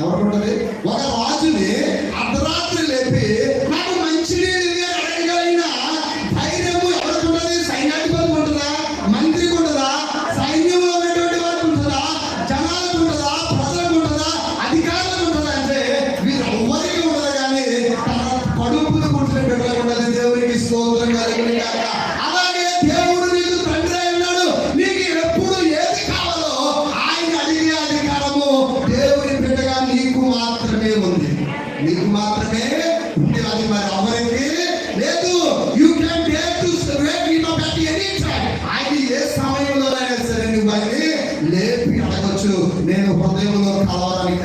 ఎవరుంటది ఒక రాజుని అర్ధరాత్రి లేపి నాకు మంచి నీళ్ళు అడగగలిగిన ధైర్యము ఎవరికి ఉంటుంది సైన్యాధిపతికి ఉంటుందా? మంత్రికి ఉంటుందా? సైన్యంలో ఉన్నటువంటి వారికి ఉంటుందా? జనాలకు ఉంటుందా? ప్రజలకు ఉంటుందా? అధికారులకు ఉంటుందా? అంటే వీరు ఎవ్వరికి ఉండదు కానీ తన పుట్టిన బిడ్డలకు దేవునికి స్తోత్రం కలిగిన అలాగే దేవుడు మాత్రమే ఉంది నీకు మాత్రమే ఉంది అది మరి ఎవరికి లేదు. You can dare to wake it up at any time ఆయన ఏ సమయంలోనైనా సరే నువ్వు ఆయన్ని లేపి అడగొచ్చు. నేను హృదయంలో కలవడానికి